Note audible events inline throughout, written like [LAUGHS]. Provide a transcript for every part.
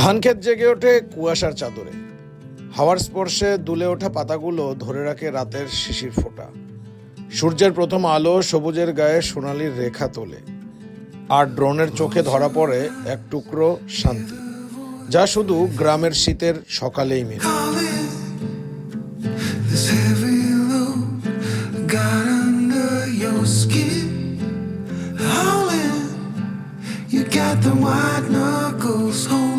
ধানক্ষেত জেগে ওঠে কুয়াশার চাদরে। হাওয়ার স্পর্শে দুলে ওঠা পাতাগুলো ধরে রাখে রাতের শিশির ফোঁটা। সূর্যের প্রথম আলো সবুজের গায়ে সোনালির রেখা তোলে। আর ড্রোনের চোখে ধরা পড়ে এক টুকরো শান্তি, যা শুধু গ্রামের শীতের সকালেই মেলে। Got the white knuckles on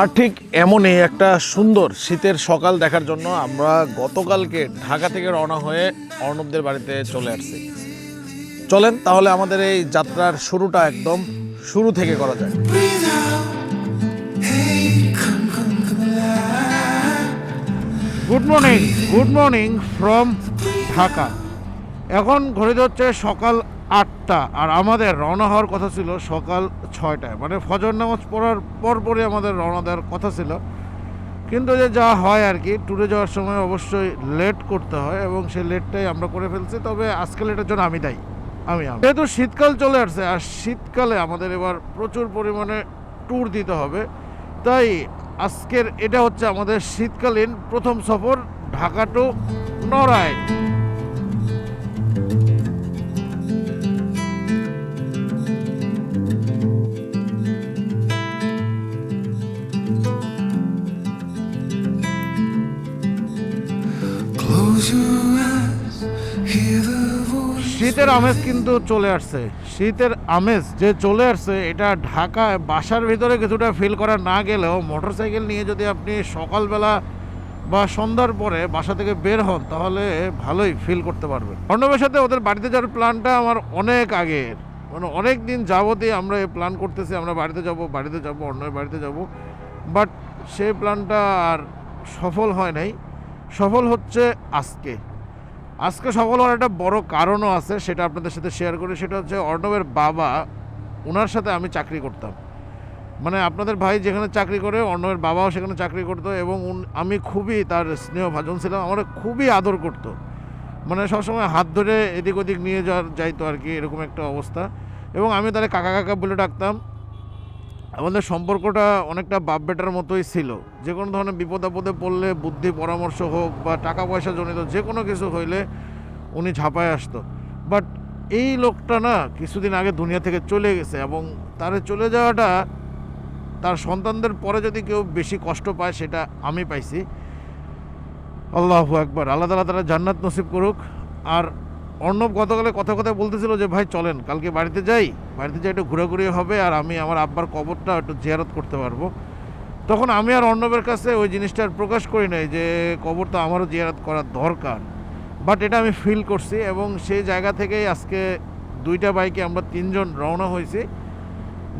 আর ঠিক এমনই একটা সুন্দর শীতের সকাল দেখার জন্য আমরা গতকালকে ঢাকা থেকে রওনা হয়ে অর্ণবদের বাড়িতে চলে আসছি চলেন তাহলে আমাদের এই যাত্রার শুরুটা একদম শুরু থেকে করা যায়. Good morning good morning from Dhaka এখন ঘড়িতে হচ্ছে সকাল আটটা, আর আমাদের রওনা হওয়ার কথা ছিল সকাল ছয়টায়। মানে ফজর নামাজ পড়ার পরপরই আমাদের রওনা দেওয়ার কথা ছিল। কিন্তু যে যা হয় আর কি ট্যুরে যাওয়ার সময় অবশ্যই লেট করতে হয় এবং সেই লেটটাই আমরা করে ফেলছি। তবে আজকে লেটের জন্য আমি দায়ী। আমি আমি। যেহেতু শীতকাল চলে আসছে, আর শীতকালে আমাদের এবার প্রচুর পরিমাণে ট্যুর দিতে হবে। তাই আজকের এটা হচ্ছে আমাদের শীতকালীন প্রথম সফর ঢাকা টু নড়াইল। শীতের আমেজ কিন্তু চলে আসছে। শীতের আমেজ যে চলে আসছে, এটা ঢাকায় বাসার ভিতরে কিছুটা ফিল করা না গেলেও মোটরসাইকেল নিয়ে যদি আপনি সকালবেলা বা সন্ধ্যার পরে বাসা থেকে বের হন, তাহলে ভালোই ফিল করতে পারবেন। অর্ণবের সাথে ওদের বাড়িতে যাওয়ার প্ল্যানটা আমার অনেক আগের। মানে অনেক দিন যাবতই আমরা এই প্ল্যান করতেছি, আমরা বাড়িতে যাব বাড়িতে যাব অর্ণবের বাড়িতে যাব। বাট সেই প্ল্যানটা আর সফল হয় নাই। সফল হচ্ছে আজকে। আজকে সফল হওয়ার একটা বড় কারণও আছে, সেটা আপনাদের সাথে শেয়ার করি। সেটা হচ্ছে অর্ণবের বাবা ওনার সাথে আমি চাকরি করতাম। মানে আপনাদের ভাই যেখানে চাকরি করে, অর্ণবের বাবাও সেখানে চাকরি করতো এবং আমি খুবই তার স্নেহ ভাজন ছিলাম, আমার খুবই আদর করতো। মানে সবসময় হাত ধরে এদিক ওদিক নিয়ে যাওয়ার, যাইতো আর কি, এরকম একটা অবস্থা। এবং আমি তাহলে কাকা কাকা বলে ডাকতাম আমাদের সম্পর্কটা অনেকটা বাপ বেটার মতোই ছিল। যে কোনো ধরনের বিপদ আপদে পড়লে, বুদ্ধি, পরামর্শ হোক বা টাকা পয়সা জনিত যে কোনো কিছু হইলে উনি ঝাঁপায় আসতো। বাট এই লোকটা না কিছুদিন আগে দুনিয়া থেকে চলে গেছে এবং তার চলে যাওয়াটা তার সন্তানদের পরে যদি কেউ বেশি কষ্ট পায় সেটা আমি পাইছি। আল্লাহ একবার আল্লাহ তালা তারা জান্নাত নসিব করুক। আর অর্ণব গতকালে কথা কথা বলতেছিল যে, ভাই, চলেন, কালকে বাড়িতে যাই। বাড়িতে যাই, একটু ঘোরাঘুরি হবে আর আমি আমার আব্বার কবরটা একটু জিয়ারত করতে পারব। তখন আমি আর অর্ণবের কাছে ওই জিনিসটা প্রকাশ করি নাই যে কবরটা আমারও জিয়ারত করার দরকার। বাট এটা আমি ফিল করছি এবং সেই জায়গা থেকেই আজকে দুইটা বাইকে আমরা তিনজন রওনা হয়েছি।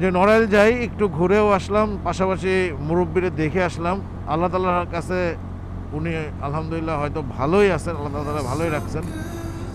যে, নড়াইল যাই, একটু ঘুরেও আসলাম, পাশাপাশি মুরব্বীরে দেখে আসলাম। আল্লাহ তালার কাছে উনি আলহামদুলিল্লাহ হয়তো ভালোই আছেন, আল্লাহ তালা ভালোই রাখছেন।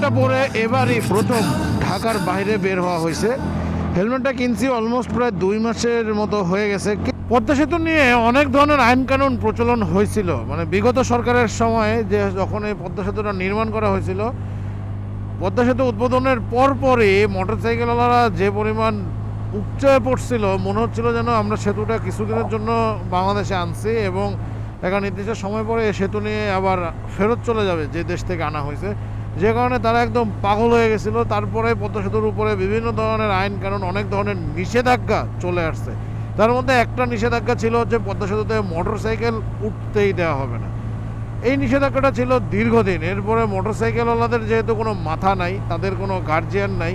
হেলমেটটা পরে এবারই প্রথম ঢাকার বাইরে বের হওয়া হয়েছে। হেলমেটটা কিনছি অলমোস্ট প্রায় দুই মাসের মতো হয়ে গেছে। পদ্মা সেতু নিয়ে অনেক ধরনের আইন কানুন প্রচলন হয়েছিল। মানে বিগত সরকারের সময় যে যখন এই পদ্মা সেতুটা নির্মাণ করা হয়েছিল, পদ্মা সেতু উদ্বোধনের পরপরই মোটরসাইকেলওয়ালারা যে পরিমাণ উপচয়ে পড়ছিল, মনে হচ্ছিল যেন আমরা সেতুটা কিছুদিনের জন্য বাংলাদেশে আনছি এবং একটা নির্দিষ্ট সময় পরে সেতু নিয়ে আবার ফেরত চলে যাবে যে দেশ থেকে আনা হয়েছে। যে কারণে তারা একদম পাগল হয়ে গেছিল। তারপরে পদ্মা সেতুর উপরে বিভিন্ন ধরনের আইন কারণ অনেক ধরনের নিষেধাজ্ঞা চলে আসছে। তার মধ্যে একটা নিষেধাজ্ঞা ছিল যে পদ্মা সেতুতে মোটর সাইকেল উঠতেই দেওয়া হবে না। এই নিষেধাজ্ঞাটা ছিল দীর্ঘদিন। এরপরে মোটরসাইকেলওয়ালাদের যেহেতু কোনো মাথা নাই, তাদের কোনো গার্জিয়ান নাই,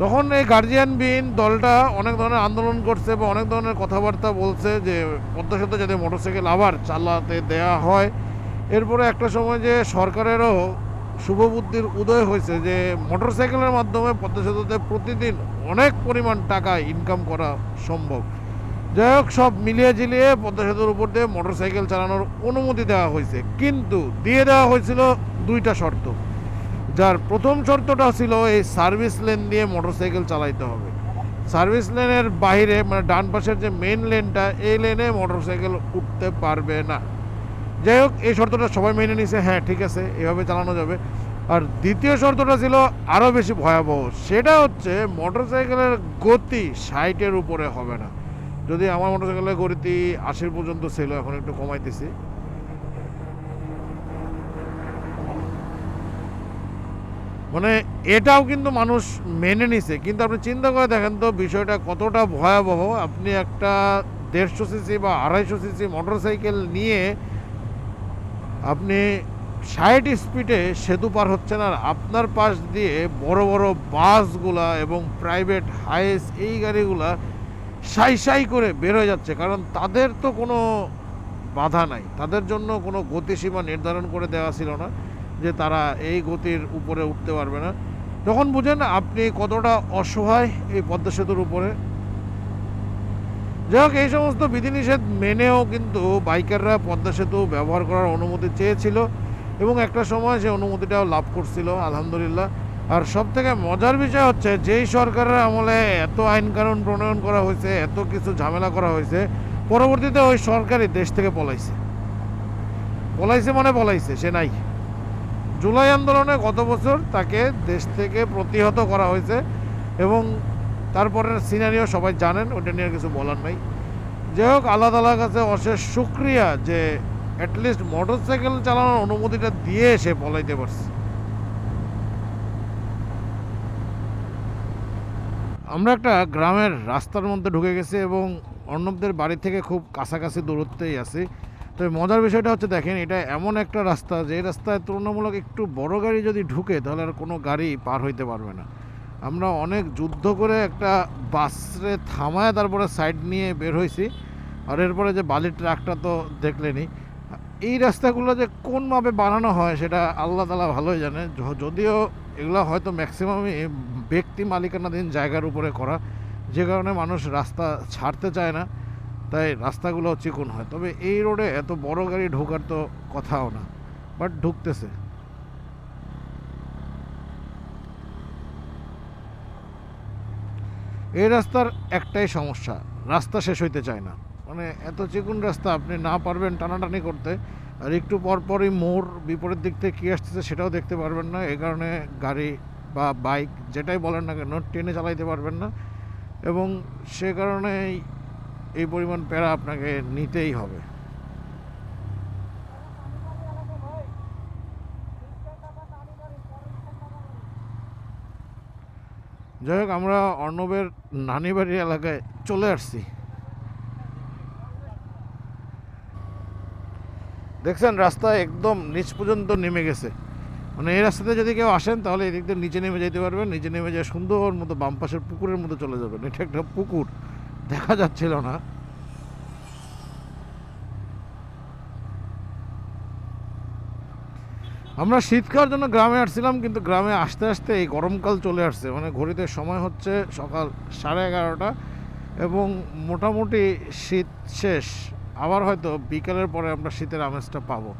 তখন এই গার্জিয়ানবিহীন দলটা অনেক ধরনের আন্দোলন করছে বা অনেক ধরনের কথাবার্তা বলছে যে পদ্মা সেতু যাতে মোটরসাইকেল আবার চালাতে দেয়া হয়। এরপরে একটা সময় যে সরকারেরও শুভবুদ্ধির উদয় হয়েছে যে মোটরসাইকেলের মাধ্যমে পদ্মা সেতুতে প্রতিদিন অনেক পরিমাণ টাকা ইনকাম করা সম্ভব। যাই হোক, সব মিলিয়ে ঝিলিয়ে পদ্মা সেতুর উপর দিয়ে মোটরসাইকেল চালানোর অনুমতি দেওয়া হয়েছে। কিন্তু দিয়ে দেওয়া হয়েছিল দুইটা শর্ত। যার প্রথম শর্তটা ছিল এই সার্ভিস লেন দিয়ে মোটরসাইকেল চালাইতে হবে। সার্ভিস লেনের বাইরে মানে ডান পাশের যে মেন লেনটা এই লেনে মোটরসাইকেল উঠতে পারবে না। যাই হোক, এই শর্তটা সবাই মেনে নিছে। হ্যাঁ ঠিক আছে, এভাবে চালানো যাবে। আর দ্বিতীয় শর্তটা ছিল আরও বেশি ভয়াবহ। সেটা হচ্ছে মোটরসাইকেলের গতি ষাটের উপরে হবে না। যদি আমার মোটরসাইকেলের গতি আশির পর্যন্ত ছিল, এখন একটু কমাইতেছি। মানে এটাও কিন্তু মানুষ মেনে নিছে। কিন্তু আপনি চিন্তা করে দেখেন তো, বিষয়টা কতটা ভয়াবহ। আপনি একটা দেড়শো সিসি বা আড়াইশো সিসি মোটরসাইকেল নিয়ে আপনি ষাট স্পিডে সেতু পার হচ্ছেন আর আপনার পাশ দিয়ে বড় বড় বাসগুলা এবং প্রাইভেট হাইস এই গাড়িগুলা সাই সাই করে বের হয়ে যাচ্ছে। কারণ তাদের তো কোনো বাধা নাই। তাদের জন্য কোনো গতিসীমা নির্ধারণ করে দেওয়া ছিল না যে তারা এই গতির উপরে উঠতে পারবে না। তখন বুঝেন আপনি কতটা অসহায় এই পদ্মা সেতুর উপরে। যাই হোক এই সমস্ত বিধিনিষেধ মেনেও কিন্তু বাইকাররা পদ্মা সেতু ব্যবহার করার অনুমতি চেয়েছিল এবং একটা সময় সে অনুমতিটাও লাভ করছিল, আলহামদুলিল্লাহ। আর সব থেকে মজার বিষয় হচ্ছে, যেই সরকারের আমলে এত আইন কানুন প্রণয়ন করা হয়েছে, এত কিছু ঝামেলা করা হয়েছে, পরবর্তীতে ওই সরকারই দেশ থেকে পলাইছে। পলাইছে মানে পলাইছে, সে নাই। জুলাই আন্দোলনে গত বছর তাকে দেশ থেকে প্রতিহত করা হয়েছে এবং তারপরের সিনারিও সবাই জানেন ওটা নিয়ে কিছু বলার নাই। যাই হোক, আল্লাহ তালার কাছে অশেষ শুক্রিয়া যে অ্যাটলিস্ট মোটরসাইকেল চালানোর অনুমতিটা দিয়ে সে পলাইতে পারছে। আমরা একটা গ্রামের রাস্তার মধ্যে ঢুকে গেছি এবং অর্ণবদের বাড়ি থেকে খুব কাছাকাছি দূরত্বেই আছি। তো মজার বিষয়টা হচ্ছে, দেখেন, এটা এমন একটা রাস্তা, যে রাস্তায় তুলনামূলক একটু বড় গাড়ি যদি ঢুকে, তাহলে আর কোনো গাড়ি পার হইতে পারবে না। আমরা অনেক যুদ্ধ করে একটা বাসরে থামায় তারপরে সাইড নিয়ে বের হয়েছি। আর এরপরে যে বালির ট্রাকটা তো দেখলেনি এই রাস্তাগুলো যে কোন বানানো হয় সেটা আল্লাহ তালা ভালোই জানে। যদিও এগুলো হয়তো ম্যাক্সিমামই ব্যক্তি মালিকানাধীন জায়গার উপরে করা। যে কারণে মানুষ রাস্তা ছাড়তে চায় না, তাই রাস্তাগুলো চিকন হয়। তবে এই রোডে এত বড় গাড়ি ঢোকার তো কথাও না বাট ঢুকতেছে। এই রাস্তার একটাই সমস্যা, রাস্তা শেষ হইতে চায় না। মানে এত চিকুন রাস্তা, আপনি না পারবেন টানাটানি করতে, আর একটু পরপরই মোড় বিপরীত দিক থেকে কী আসতেছে সেটাও দেখতে পারবেন না। এ কারণে গাড়ি বা বাইক যেটাই বলেন না কেন, ট্রেনে চালাইতে পারবেন না। এবং সে কারণে এই পরিমাণ প্যারা আপনাকে নিতেই হবে। যাই হোক, আমরা অর্ণবের নানিবাড়ি এলাকায় চলে আসছি। দেখছেন, রাস্তা একদম নিচ পর্যন্ত নেমে গেছে। মানে এই রাস্তাতে যদি কেউ আসেন, তাহলে এদিক দিয়ে নিচে নেমে যেতে পারবেন, নিচে নেমে যে সুন্দর মতো বাম পাশের পুকুরের মতো চলে যাবেন। এটা একটা পুকুর, দেখা যাচ্ছিল না। আমরা শীত খাওয়ার জন্য গ্রামে আসছিলাম, কিন্তু গ্রামে আসতে আসতে এই গরমকাল চলে আসছে। মানে ঘড়িতে সময় হচ্ছে সকাল সাড়ে এগারোটা এবং মোটামুটি শীত শেষ। আবার হয়তো বিকেলের পরে আমরা শীতের আমেজটা পাবো।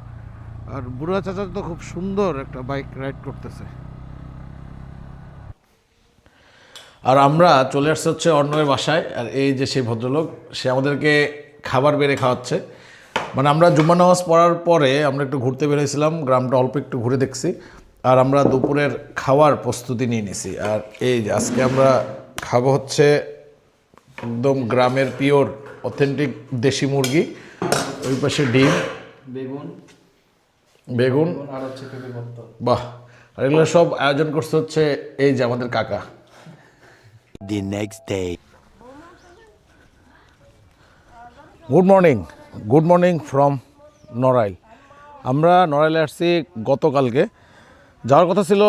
আর বুড়া চাচা তো খুব সুন্দর একটা বাইক রাইড করতেছে। আর আমরা চলে আসছে হচ্ছে অর্ণবের বাসায়। আর এই যে সেই ভদ্রলোক, সে আমাদেরকে খাবার বেড়ে খাওয়াচ্ছে। মানে আমরা জুম্মা নামাজ পড়ার পরে আমরা একটু ঘুরতে বেরিয়েছিলাম গ্রামটা অল্প একটু ঘুরে দেখছি। আর আমরা দুপুরের খাওয়ার প্রস্তুতি নিয়ে নিছি। আর এই যে আজকে আমরা খাব হচ্ছে একদম গ্রামের পিওর অথেন্টিক দেশি মুরগি। ওই পাশে ডিম বেগুন বেগুন আর হচ্ছে বাহ আর এগুলো সব আয়োজন করছে হচ্ছে এই যে আমাদের কাকা। The next day good morning good morning from Narail আমরা নড়াইলে আসছি গতকালকে। যাওয়ার কথা ছিল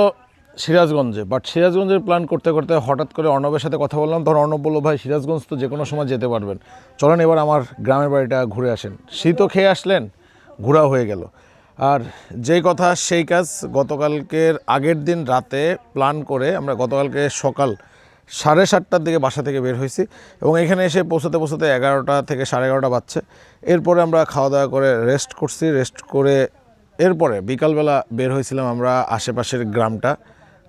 সিরাজগঞ্জে বাট সিরাজগঞ্জের প্ল্যান করতে করতে হঠাৎ করে অর্ণবের সাথে কথা বললাম। তখন অর্ণব বলল, ভাই, সিরাজগঞ্জ তো যে কোনো সময় যেতে পারবেন। চলেন এবার আমার গ্রামের বাড়িটা ঘুরে আসেন। শীতও খেয়ে আসলেন, ঘোরা হয়ে গেল। আর যেই কথা, সেই কাজ গতকালকের আগের দিন রাতে প্ল্যান করে আমরা গতকালকে সকাল সাড়ে সাতটার দিকে বাসা থেকে বের হয়েছি এবং এখানে এসে পৌঁছাতে পৌঁছাতে এগারোটা থেকে সাড়ে এগারোটা বাজছে। এরপরে আমরা খাওয়া দাওয়া করে রেস্ট করছি রেস্ট করে এরপরে বিকালবেলা বের হয়েছিলাম আমরা আশেপাশের গ্রামটা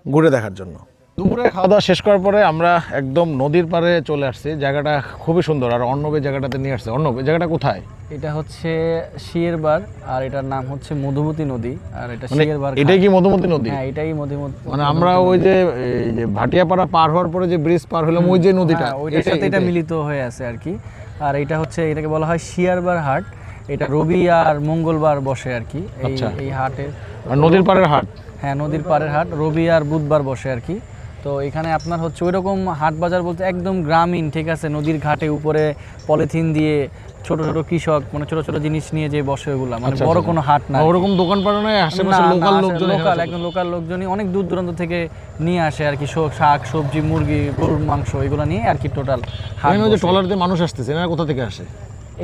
ঘুরে দেখার জন্য। দুপুরে খাওয়া দাওয়া শেষ করার পরে আমরা একদম নদীর পাড়ে চলে আসছি। জায়গাটা খুবই সুন্দর। আর অর্ণবের জায়গাটাতে নিয়ে আসছে। অর্ণব জায়গাটা কোথায়? এটা হচ্ছে শিয়েরবার আর এটার নাম হচ্ছে মধুমতি নদী। আর এটা মানে শিয়েরবার এটাই কি মধুমতি নদী? হ্যাঁ এটাই মধুমতি মানে আমরা ওই যে যে ভাটিয়াপাড়া পার হওয়ার পরে যে ব্রিজ পার হলাম ওই যে নদীটা হ্যাঁ, ওইটার সাথে এটা মিলিত হয়ে আছে আর কি। আর এটা হচ্ছে এটাকে বলা হয় শিয়ারবার হাট। এটা রবি আর মঙ্গলবার বসে আর কি। এই আচ্ছা। এই হাটে নদীর পাড়ের হাট? হ্যাঁ নদীর পাড়ের হাট। রবি আর বুধবার বসে আর কি। তো এখানে আপনার হচ্ছে ওই রকম হাট বাজার বলতে একদম গ্রামীণ ঠিক আছে? নদীর ঘাটে উপরে পলিথিন দিয়ে ছোট ছোট কৃষক মানে ছোট ছোট জিনিস নিয়ে যে বসে ওগুলা মানে বড় কোনো হাট না। ওরকম দোকান পাড়া নয় আশেপাশে লোকাল লোকজন লোকাল একদম লোকাল লোকজনই অনেক দূর দূরান্ত থেকে নিয়ে আসে আর কি শাক সবজি মুরগি গরুর মাংস এগুলো নিয়ে আর কি টোটাল হাট যে ট্রলার দিয়ে মানুষ আসতেছে না কোথা থেকে আসে?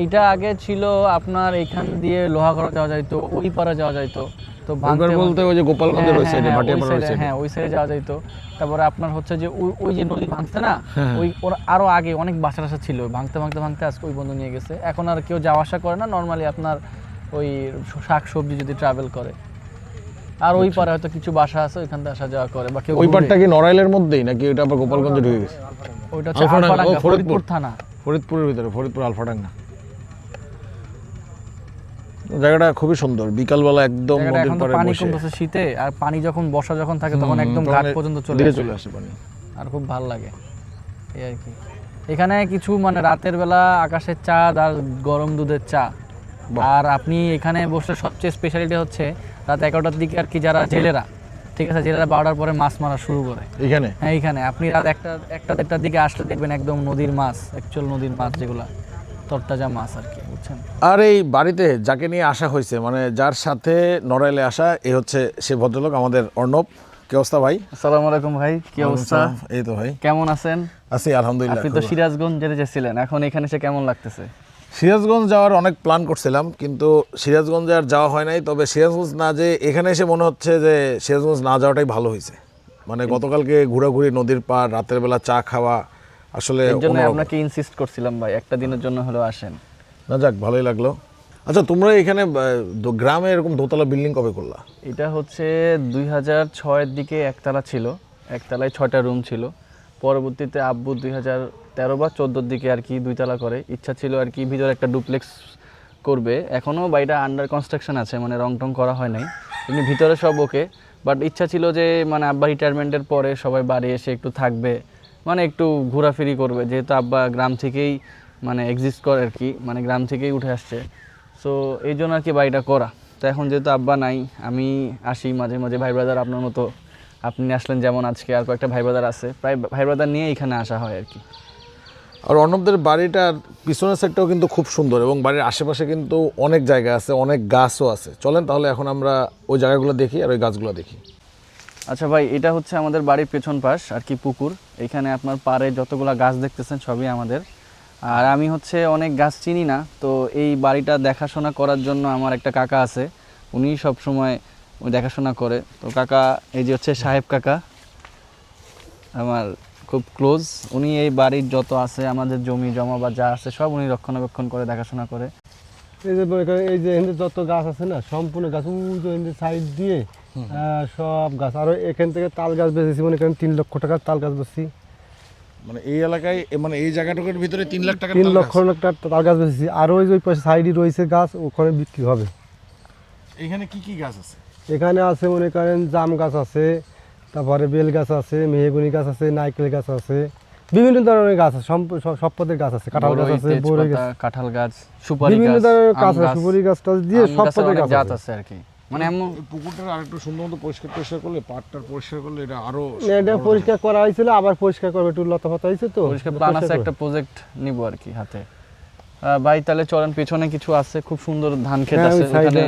এইটা আগে ছিল আপনার এখান দিয়ে লোহা করা যাওয়া যাইতো ওই পারে যাওয়া যাইতো। তো বলতে ওই যে গোপালগঞ্জের ওই হ্যাঁ, সাইডে হ্যাঁ, ভাটিয়াপাড়ার ওই সাইডে হ্যাঁ ওই সাইডে যাওয়া যাইতো। তারপরে আপনার হচ্ছে যে ওই ওই যে নদী ভাঙছে না হ্যাঁ, ওই ওর আরও আগে অনেক বাসা টাসা ছিল। ভাঙতে ভাঙতে ভাঙতে আজকে ওই বন্ধু নিয়ে গেছে। এখন আর কেউ যাওয়া আসা করে না। নর্মালি আপনার ওই শাক সবজি যদি ট্রাভেল করে। আর ওই পারে হয়তো কিছু বাসা আছে ওইখান থেকে আসা যাওয়া করে বা কেউ ওই। পাড়টা কি নড়াইলের মধ্যেই নাকি ওটা আবার গোপালগঞ্জে ঢুকে গেছে? ওইটা হচ্ছে। ফরিদপুর থানা। ফরিদপুরের ভিতরে ফরিদপুর আলফাডাঙ্গা। জায়গাটা খুবই সুন্দর। বিকালবেলা একদম নদীর পাড়ে পানি কমতেছে শীতে আর পানি যখন বর্ষা যখন থাকে তখন একদম ঘাট পর্যন্ত চলে চলে আসে পানি। আর খুব ভালো লাগে এই আর কি। এখানে কিছু মানে রাতের বেলা আকাশের চাঁদ আর গরম দুধের চা। আর আপনি এখানে বসে সবচেয়ে স্পেশালিটি হচ্ছে রাত এগারোটার দিকে আর কি যারা জেলেরা ঠিক আছে জেলেরা বারোটার পরে মাছ মারা শুরু করে। এখানে হ্যাঁ এখানে আপনি রাত একটা একটা দেড়টার দিকে আসলে দেখবেন একদম নদীর মাছ অ্যাকচুয়াল নদীর মাছ যেগুলা তরতাজা মাছ আর কি। বুঝছেন আর এই বাড়িতে যাকে নিয়ে আসা হয়েছে মানে যার সাথে নড়াইলে আসা এই হচ্ছে সে ভদ্রলোক আমাদের অর্ণব। কি অবস্থা ভাই? আসসালামু আলাইকুম ভাই কি অবস্থা? এই তো ভাই। কেমন আছেন? আছি আলহামদুলিল্লাহ আপনি তো সিরাজগঞ্জ যেতে এখন এখানে এসে কেমন লাগতেছে? সিরাজগঞ্জ যাওয়ার অনেক প্ল্যান করছিলাম কিন্তু সিরাজগঞ্জে আর যাওয়া হয় নাই। তবে সিরাজগঞ্জ না যে এখানে এসে মনে হচ্ছে যে সিরাজগঞ্জ না যাওয়াটাই ভালো হয়েছে। মানে গতকালকে ঘোরাঘুরি নদীর পার রাতের বেলা চা খাওয়া আসলে আপনাকে ইনসিস্ট করছিলাম ভাই একটা দিনের জন্য হলেও আসেন। না, যাক, ভালোই লাগল। আচ্ছা তোমরা এখানে গ্রামে এরকম দোতলা বিল্ডিং কবে করলা? এটা হচ্ছে দুই হাজার ছয়ের দিকে একতলা ছিল। একতলায় ছয়টা রুম ছিল। পরবর্তীতে আব্বু দুই হাজার তেরো বা চোদ্দোর দিকে আর কি দুইতলা করে। ইচ্ছা ছিল আর কি ভিতরে একটা ডুপ্লেক্স করবে। এখনও বাড়িটা আন্ডার কনস্ট্রাকশন আছে মানে রং টং করা হয় নাই। এমনি ভিতরে সব ওকে। বাট ইচ্ছা ছিল যে মানে আব্বা রিটায়ারমেন্টের পরে সবাই বাড়ি এসে একটু থাকবে। মানে একটু ঘোরাফেরি করবে। যেহেতু আব্বা গ্রাম থেকেই মানে এক্সিস্ট করে আর কি মানে গ্রাম থেকেই উঠে আসছে। সো এই জন্য আর কি বাড়িটা করা। তো এখন যেহেতু আব্বা নাই আমি আসি মাঝে মাঝে ভাই ব্রাদার আপনার মতো। আপনি আসলেন যেমন আজকে আর কয়েকটা ভাই ব্রাদার আছে। প্রায় ভাই ব্রাদার নিয়ে এখানে আসা হয় আর কি। আর অর্ণবদের বাড়িটার পিছনের সাইডটাও কিন্তু খুব সুন্দর এবং বাড়ির আশেপাশে কিন্তু অনেক জায়গা আছে অনেক গাছও আছে। চলেন তাহলে এখন আমরা ওই জায়গাগুলো দেখি আর ওই গাছগুলো দেখি। আচ্ছা ভাই এটা হচ্ছে আমাদের বাড়ির পেছন পাশ আর কি পুকুর। এখানে আপনার পাড়ে যতগুলা গাছ দেখতেছেন সবই আমাদের। আর আমি হচ্ছে অনেক গাছ চিনি না তো এই বাড়িটা দেখাশোনা করার জন্য আমার একটা কাকা আছে উনি সব সময় ওই দেখাশোনা করে। তো কাকা এই যে হচ্ছে সাহেব কাকা আমার খুব ক্লোজ উনি এই বাড়ির যত আছে আমাদের জমি জমা বা যা আছে সব উনি রক্ষণাবেক্ষণ করে দেখাশোনা করে। এই যে মনে করেন এই যে এখানে যত গাছ আছে না সম্পূর্ণ গাছ যে এখানে সাইড দিয়ে সব গাছ। আর এখান থেকে তাল গাছ বেচেছি মনে করেন তিন লক্ষ টাকার তাল গাছ বেচছি। মানে এই এলাকায় মানে এই জায়গাটুকুর ভিতরে তিন লাখ টাকা তিন লক্ষ টাকার তাল গাছ বেচেছি। আর ওই ওই পাশে সাইডে রয়েছে গাছ ওখানে বিক্রি হবে। এখানে কি কি গাছ আছে? এখানে আছে মনে করেন জাম গাছ আছে তারপরে বেল গাছ আছে মেহগুনি গাছ আছে নারকেল গাছ আছে বিভিন্ন ধরনের গাছ আছে সব- পদের গাছ আছে। কাঁঠাল গাছ আছে বড়ই গাছ। কাঁঠাল গাছ সুপারি বিভিন্ন ধরনের গাছ আছে গাছ, সুপারি গাছ টাছ দিয়ে সব পদের গাছ আছে আর কি। মানে এমন পুকুরটা আর একটু সুন্দর মতো পরিষ্কার পরিষ্কার করলে পাটটার পরিষ্কার করলে এটা আরও এটা পরিষ্কার করা হয়েছিল আবার পরিষ্কার করবে একটু লতা পাতা হয়েছে তো। পরিষ্কার প্ল্যান আছে একটা প্রজেক্ট নিব আর কি হাতে। ভাই তাহলে চলেন পেছনে কিছু আছে খুব সুন্দর ধান ক্ষেত হ্যাঁ, আছে ওখানে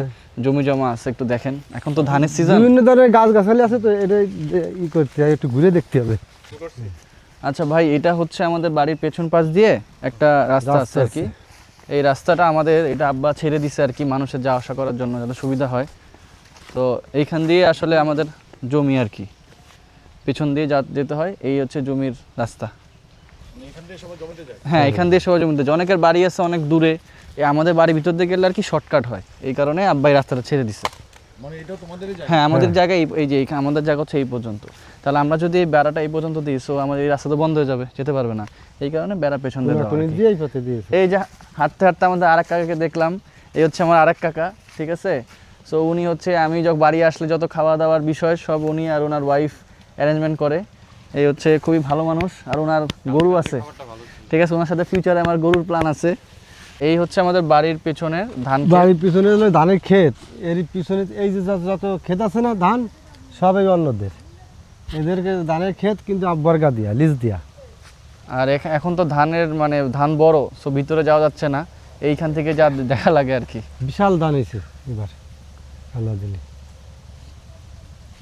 জমি জমা আছে একটু দেখেন। এখন তো ধানের সিজন বিভিন্ন ধরনের গাছ গাছালি আছে তো এটা ই করতে হবে একটু ঘুরে দেখতে হবে। আচ্ছা ভাই এটা হচ্ছে আমাদের বাড়ির পেছন পাশ দিয়ে একটা রাস্তা আছে আর কি। এই রাস্তাটা আমাদের এটা আব্বা ছেড়ে দিছে আর কি মানুষের যাওয়া আসা করার জন্য যাতে সুবিধা হয়। তো এইখান দিয়ে আসলে আমাদের জমি আর কি। পিছন দিয়ে যা যেতে হয় এই হচ্ছে জমির রাস্তা। হ্যাঁ এখান দিয়ে সবাই জমিতে যায়। অনেকের বাড়ি আছে অনেক দূরে। আমাদের বাড়ির ভিতর দিয়ে গেলে আর কি শর্টকাট হয়। এই কারণে আব্বাই রাস্তাটা ছেড়ে দিছে। মানে হ্যাঁ আমাদের জায়গায় এই- এই যে এইখানে আমাদের জায়গা হচ্ছে এই পর্যন্ত। তাহলে আমরা যদি এই বেড়াটা এই পর্যন্ত দিই সো আমাদের এই রাস্তা তো বন্ধ হয়ে যাবে যেতে পারবে না। এই কারণে বেড়া পেছন দিয়ে এই যে হাঁটতে হাঁটতে আমাদের আরেক কাকাকে দেখলাম। এই হচ্ছে আমার আরেক কাকা ঠিক আছে? সো উনি হচ্ছে আমি যখন বাড়ি আসলে যত খাওয়া দাওয়ার বিষয় সব উনি আর ওনার ওয়াইফ অ্যারেঞ্জমেন্ট করে। এই হচ্ছে খুবই ভালো মানুষ আর ওনার গরু আছে। ঠিক আছে ওনার সাথে ফিউচারে আমার গরুর প্ল্যান আছে। এই হচ্ছে আমাদের বাড়ির পেছনের ধান বাড়ির পিছনে হলো ধানের ক্ষেত। এর পিছনে এই যে যত- ক্ষেত আছে না ধান সবই অন্যদের। এদেরকে ধানের ক্ষেত কিন্তু বর্গা দিয়া লিজ দিয়া। আর এখ- এখন তো ধানের মানে ধান বড় সো ভিতরে যাওয়া যাচ্ছে না। এইখান থেকে যা দেখা লাগে আর কি। বিশাল ধান হয়েছে এবার। আল্লাহ দিলে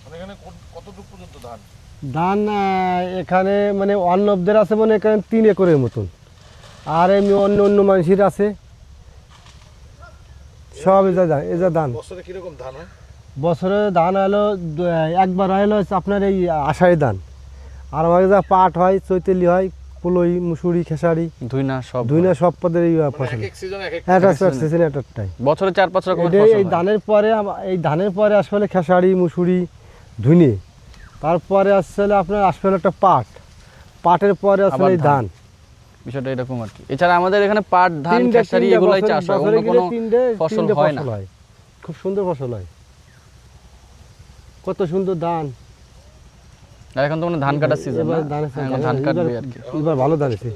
মানে ধান? এখানে মানে অন্নবদের আছে মানে এখানে তিন একরের মতন। আর এমনি অন্য অন্য মানুষের আছে। সব যে ধান যে ধান। বছরে ধান হলো একবার হলো আপনার এই আষাঢ়ি ধান। আর আমাদের যা পাট হয় চৈতালি হয় পুলই মুসুরি খেসারি ধুই না সব দুই না সব পদের এই ফসল। এক এক সিজন এক এক একটা সিজন একটাই বছরে চার পাঁচ রকমের ফসল এই ধানের পরে এই ধানের পরে আসলে খেসারি মুসুরি ধুনে তারপরে আসলে আপনার আসলে একটা পাট। পাটের পরে আসলে ধান। বিষয়টা এরকম আর কি। এছাড়া আমাদের এখানে পাট ধান খেসারি এগুলাই চাষ হয়। অন্য কোনো ফসল হয় না। খুব সুন্দর ফসল হয়। কত সুন্দর ধান। আর এখন তো মানে ধান কাটার সিজন ধান কাটবে আর কি। এবার ভালো আছে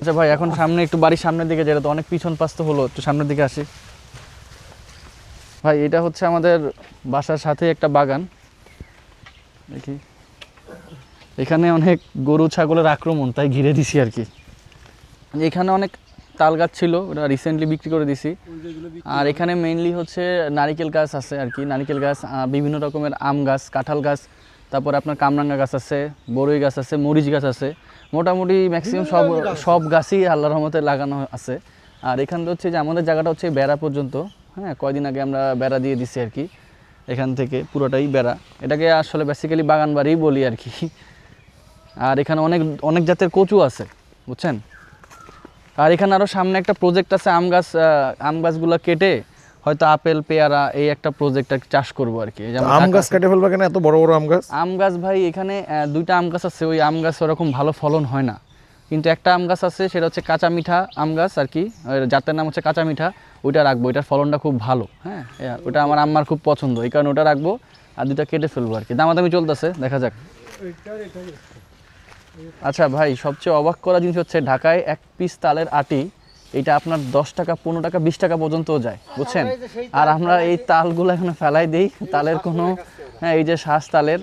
আচ্ছা ভাই এখন সামনে একটু বাড়ির সামনের দিকে যেটা তো অনেক পিছন পাস্ত হলো একটু সামনের দিকে আসি। ভাই এটা হচ্ছে আমাদের বাসার সাথে একটা বাগান। দেখি। এখানে অনেক গরু ছাগলের আক্রমণ তাই ঘিরে দিছি আর কি। এখানে অনেক তাল গাছ ছিল ওটা রিসেন্টলি বিক্রি করে দিছি। আর এখানে মেইনলি হচ্ছে নারিকেল গাছ আছে আর কি নারিকেল গাছ বিভিন্ন রকমের আম গাছ কাঁঠাল গাছ তারপর আপনার কামরাঙ্গা গাছ আছে বড়ই গাছ আছে মরিচ গাছ আছে। মোটামুটি ম্যাক্সিমাম সব সব গাছই আল্লাহর রহমতে লাগানো আছে। আর এখানে হচ্ছে যে আমাদের জায়গাটা হচ্ছে বেড়া পর্যন্ত। হ্যাঁ কয়দিন আগে আমরা বেড়া দিয়ে দিছি আর কি। এখান থেকে পুরোটাই বেড়া। এটাকে আসলে বেসিক্যালি বাগান বাড়িই বলি আর কি। আর এখানে অনেক অনেক জাতের কচু আছে বুঝছেন? আর এখানে আরও সামনে একটা প্রজেক্ট আছে আম গাছ আম গাছগুলো কেটে হয়তো আপেল পেয়ারা এই একটা প্রজেক্ট চাষ করব আর কি। যেমন আম গাছ কেটে ফেলবা কেন? এত বড় বড় আম গাছ? আম গাছ ভাই এখানে দুইটা আম গাছ আছে ওই আম গাছ ওরকম ভালো ফলন হয় না। কিন্তু একটা আম গাছ আছে সেটা হচ্ছে কাঁচা মিঠা আম গাছ আর কি। জাতের নাম হচ্ছে কাঁচা মিঠা ওইটা রাখব ওইটার ফলনটা খুব ভালো হ্যাঁ? ওটা আমার আম্মার খুব পছন্দ এই কারণে ওটা রাখব আর দুইটা কেটে ফেলব আর কি। দামাদামি চলতেছে দেখা যাক। আচ্ছা ভাই সবচেয়ে অবাক করা জিনিস হচ্ছে ঢাকায় এক পিস তালের আটি এটা আপনার দশ টাকা পনেরো টাকা বিশ টাকা পর্যন্তও যায় বুঝছেন? আর আমরা এই তালগুলো এখানে ফেলাই দিই তালের কোনো হ্যাঁ এই যে শ্বাস তালের।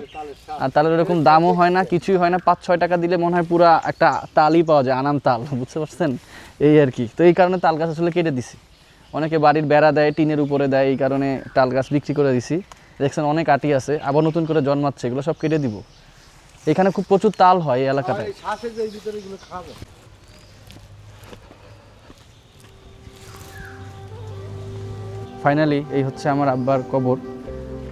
আর তালের এরকম দামও হয় না কিছুই হয় না পাঁচ ছয় টাকা দিলে মনে হয় পুরা একটা তালই পাওয়া যায় আনাম তাল [LAUGHS] বুঝতে পারছেন? এই আর কি। তো এই কারণে তাল গাছ আসলে কেটে দিছি। অনেকে বাড়ির বেড়া দেয় টিনের উপরে দেয় এই কারণে তাল গাছ বিক্রি করে দিছি। দেখছেন অনেক আটি আছে আবার নতুন করে জন্মাচ্ছে এগুলো সব কেটে দিব। এখানে খুব প্রচুর তাল হয় এই এলাকাটায়। ফাইনালি এই হচ্ছে আমার আব্বার কবর।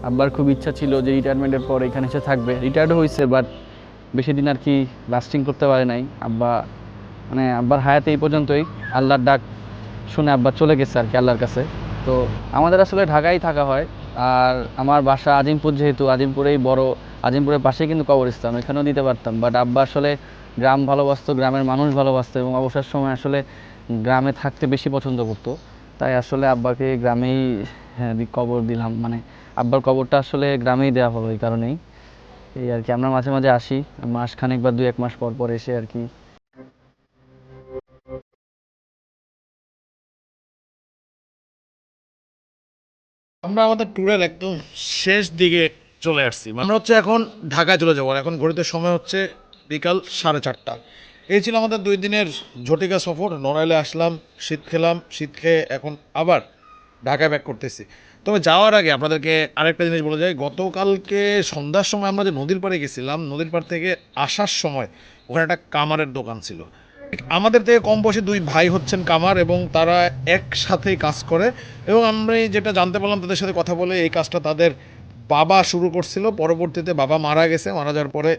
আব্বার খুব ইচ্ছা ছিল যে রিটায়ারমেন্টের পর এখানে এসে থাকবে। রিটায়ার্ড হয়েছে বাট বেশি দিন আর কি লাস্টিং করতে পারে নাই। আব্বা মানে আব্বার হায়াতে এই পর্যন্তই। আল্লাহর ডাক শুনে আব্বা চলে গেছে আর কি আল্লাহর কাছে। তো আমাদের আসলে ঢাকায় থাকা হয়। আর আমার বাসা আজিমপুর যেহেতু, আজিমপুরেই বড়, আজিমপুরের পাশেই কিন্তু কবরস্থান, ওইখানেও দিতে পারতাম। বাট আব্বা আসলে গ্রাম ভালোবাসতো, গ্রামের মানুষ ভালোবাসতো এবং অবসর সময় আসলে গ্রামে থাকতে বেশি পছন্দ করতো। তাই আসলে আব্বাকে গ্রামেই হ্যাঁ, কবর দিলাম। মানে আব্বার কবরটা আসলে গ্রামেই দেওয়া হলো এই কারণেই। এই আর কি আমরা মাঝে মাঝে আসি মাস খানেক বা দু এক মাস পর পর এসে আর কি। আমরা আমাদের ট্যুরের একদম শেষ দিকে চলে আসছি। আমরা হচ্ছে এখন ঢাকায় চলে যাব। এখন ঘড়িতে সময় হচ্ছে বিকাল সাড়ে চারটা। এই ছিল আমাদের দুই দিনের ঝটিকা সফর। নড়াইলে আসলাম, শীত খেলাম, শীত খেয়ে এখন আবার ঢাকায় ব্যাক করতেছি। তবে যাওয়ার আগে আপনাদেরকে আরেকটা জিনিস বলে যাই, গতকালকে সন্ধ্যার সময় আমরা যে নদীর পাড়ে গেছিলাম, নদীর পাড় থেকে আসার সময় ওখানে একটা কামারের দোকান ছিল। আমাদের থেকে কম বয়সী দুই ভাই হচ্ছেন কামার এবং তারা একসাথেই কাজ করে এবং আমরা যেটা জানতে পারলাম তাদের সাথে কথা বলে এই কাজটা তাদের বাবা শুরু করছিল। পরবর্তীতে বাবা মারা গেছে, মারা যাওয়ার পরে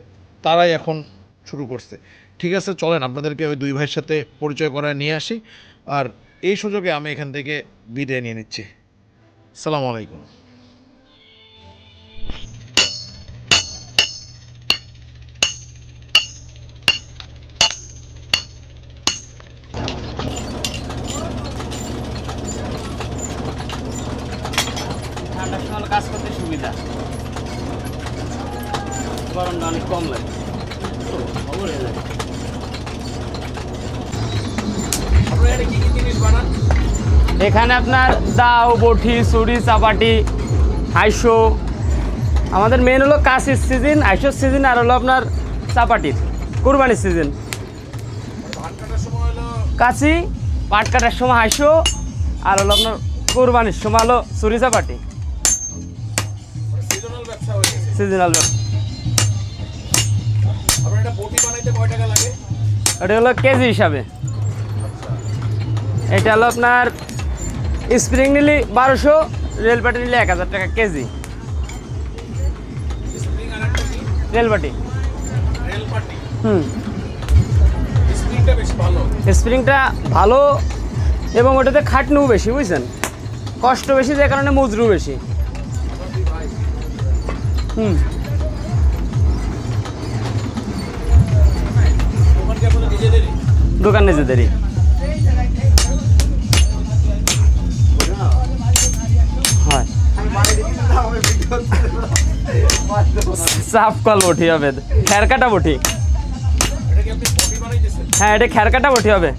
তারাই এখন শুরু করছে। ঠিক আছে, চলেন আপনাদেরকে ওই দুই ভাইয়ের সাথে পরিচয় করায় নিয়ে আসি। আর এই সুযোগে আমি এখান থেকে বিদায় নিয়ে নিচ্ছি। সালাম আলাইকুম। এখানে আপনার দাও, বটি চুরি চাপাটি হাইশো আমাদের মেন হলো কাশির সিজন আইসোর সিজন আর হলো আপনার চাপাটির, কোরবানির সিজন কাশি, পাট কাটার সময় হাইশো আর হলো আপনার কোরবানির সময় হলো চুরি চাপাটি। সিজনাল এটা হলো কেজি হিসাবে। এটা হলো আপনার স্প্রিং নিলি বারোশো রেলপাটি নিলে এক হাজার টাকা কেজি। রেলপাটি হুম। স্প্রিংটা ভালো। এবং ওটাতে খাটনিও বেশি বুঝছেন? কষ্ট বেশি যে কারণে মজুরিও বেশি। হুম। দোকান নিজেদেরই। সাফ কল বটি হবে। খেরকাটা বটি হ্যাঁ এটা খেরকাটা বটি হবে।